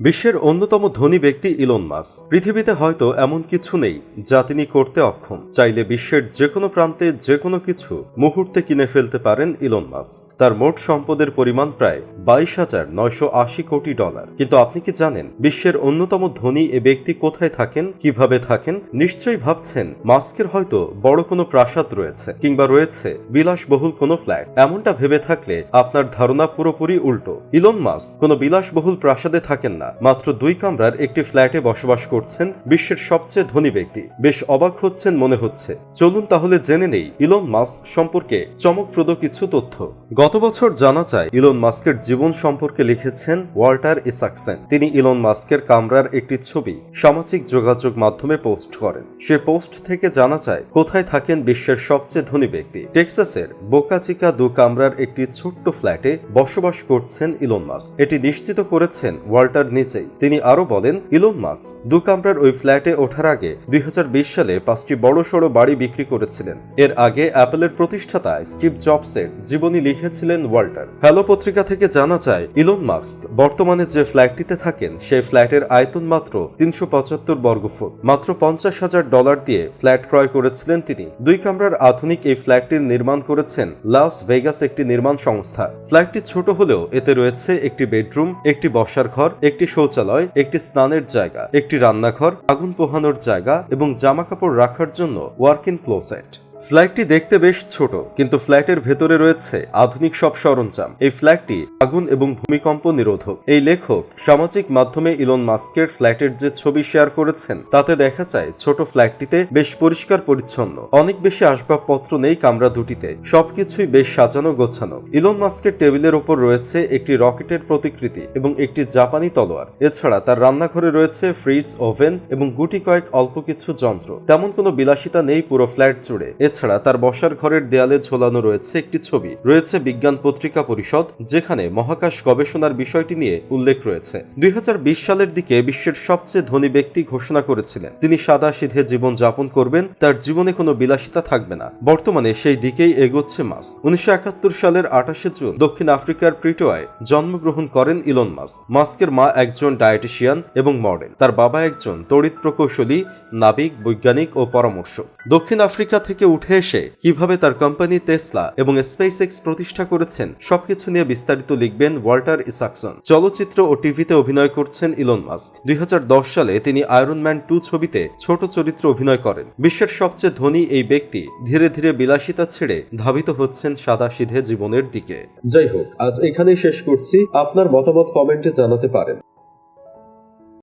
বিশ্বের অন্যতম ধনী ব্যক্তি ইলন মাস পৃথিবীতে হয়তো এমন কিছু নেই যা তিনি করতে অক্ষম। চাইলে বিশ্বের যে কোনো প্রান্তে যে কোনো কিছু মুহূর্তে কিনে ফেলতে পারেন ইলন মাস তার মোট সম্পদের পরিমাণ প্রায় বাইশ হাজার নয়শো আশি কোটি ডলার। কিন্তু আপনি কি জানেন বিশ্বের অন্যতম ধনী এ ব্যক্তি কোথায় থাকেন, কীভাবে থাকেন? নিশ্চয়ই ভাবছেন মাস্কের হয়তো বড় কোনো প্রাসাদ রয়েছে কিংবা রয়েছে বিলাসবহুল কোনো ফ্ল্যাট। এমনটা ভেবে থাকলে আপনার ধারণা পুরোপুরি উল্টো। ইলন মাস কোনো বিলাসবহুল প্রাসাদে থাকেন না। মাত্র দুই কামরার একটি ফ্ল্যাটে বসবাস করছেন বিশ্বের সবচেয়ে ধনী ব্যক্তি। বেশ অবাক হচ্ছেন মনে হচ্ছে। চলুন তাহলে জেনে নেই ইলন মাস্ক সম্পর্কে চমকপ্রদ কিছু তথ্য। গত বছর জানা যায়, ইলন মাস্কের জীবন সম্পর্কে লিখেছেন ওয়াল্টার ইসাকসেন। তিনি ইলন মাস্কের কামরার একটি ছবি সামাজিক যোগাযোগ মাধ্যমে পোস্ট করেন। সে পোস্ট থেকে জানা যায়, কোথায় থাকেন বিশ্বের সবচেয়ে ধনী ব্যক্তি। টেক্সাসের বোকাচিকা দু কামরার একটি ছোট্ট ফ্ল্যাটে বসবাস করছেন ইলন মাস্ক। এটি নিশ্চিত করেছেন ওয়াল্টার নিজেই তিনি আরও বলেন, ইলন মাস্ক দু কামরার ওই ফ্ল্যাটে ওঠার আগে দুই সালে পাঁচটি বড় সড়ো বাড়ি বিক্রি করেছিলেন। এর আগে অ্যাপেলের প্রতিষ্ঠাতা স্টিভ জবসের জীবনী লিখেছিলেন ওয়াল্টার। হ্যালো পত্রিকা থেকে জানা যায়, ইলন মাস্ক বর্তমানে যে ফ্ল্যাটটিতে থাকেন, সেই ফ্ল্যাটের আয়তন মাত্র তিনশো পঁচাত্তর বর্গফুট। মাত্র পঞ্চাশ হাজার ডলার দিয়ে ফ্ল্যাট ক্রয় করেছিলেন তিনি। দুই কামরার আধুনিক এই ফ্ল্যাটটির নির্মাণ করেছেন লাস ভেগাস একটি নির্মাণ সংস্থা। ফ্ল্যাটটি ছোট হলেও এতে রয়েছে একটি বেডরুম, একটি বসার ঘর, একটি শৌচালয়, একটি স্নানের জায়গা, একটি রান্নাঘর, আগুন পোহানোর জায়গা এবং জামা কাপড় রাখার জন্য ওয়ার্কিং ক্লোসেট ফ্ল্যাটটি দেখতে বেশ ছোট, কিন্তু ফ্ল্যাটের ভেতরে রয়েছে আধুনিক সব সরঞ্জাম। এই ফ্ল্যাটটি আগুন এবং ভূমিকম্প নিরোধক। এই লেখক সামাজিক মাধ্যমে ইলন মাস্কের ফ্ল্যাটের যে ছবি শেয়ার করেছেন, তাতে দেখা যায় ছোট ফ্ল্যাটটিতে বেশ পরিষ্কার পরিচ্ছন্ন। অনেক বেশি আসবাবপত্র নেই কামরা দুটিতে। সবকিছুই বেশ সাজানো গোছানো। ইলন মাস্কের টেবিলের ওপর রয়েছে একটি রকেটের প্রতিকৃতি এবং একটি জাপানি তলোয়ার। এছাড়া তার রান্নাঘরে রয়েছে ফ্রিজ, ওভেন এবং গুটি কয়েক অল্প কিছু যন্ত্র। তেমন কোনো বিলাসিতা নেই পুরো ফ্ল্যাট জুড়ে। এছাড়া তার বসার ঘরের দেয়ালে ঝোলানো রয়েছে একটি ছবি। রয়েছে বিজ্ঞান পত্রিকা পরিষদ, যেখানে মহাকাশ গবেষণার বিষয়টি নিয়ে উল্লেখ রয়েছে। দুই সালের দিকে বিশ্বের সবচেয়ে ধনী ব্যক্তি ঘোষণা করেছিলেন, তিনি সাদা সিধে জীবন যাপন করবেন, তার জীবনে কোনো বিলাসিতা থাকবে না। বর্তমানে সেই দিকেই এগোচ্ছে মাস উনিশশো সালের আঠাশে জুন দক্ষিণ আফ্রিকার প্রিটোয়ায় জন্মগ্রহণ করেন ইলন মাস মাস্কের মা একজন ডায়েটিশিয়ান এবং মডেল। তার বাবা একজন তড়িৎ প্রকৌশলী, নাবিক, বৈজ্ঞানিক ও পরামর্শক। দক্ষিণ আফ্রিকা থেকে উঠে এসে কীভাবে তার কোম্পানি টেসলা এবং স্পেস এক্স প্রতিষ্ঠা করেছেন সবকিছু নিয়ে বিস্তারিত লিখবেন ওয়াল্টার ইসাকসন। চলচ্চিত্র ও টিভিতে অভিনয় করছেন ইলন মাস্ক। দুই হাজার দশ সালে তিনি আয়রন ম্যান টু ছবিতে ছোট চরিত্র অভিনয় করেন। বিশ্বের সবচেয়ে ধনী এই ব্যক্তি ধীরে ধীরে বিলাসিতা ছেড়ে ধাবিত হচ্ছেন সাদা সিধে জীবনের দিকে। যাই হোক, আজ এখানেই শেষ করছি। আপনার মতামত কমেন্টে জানাতে পারেন।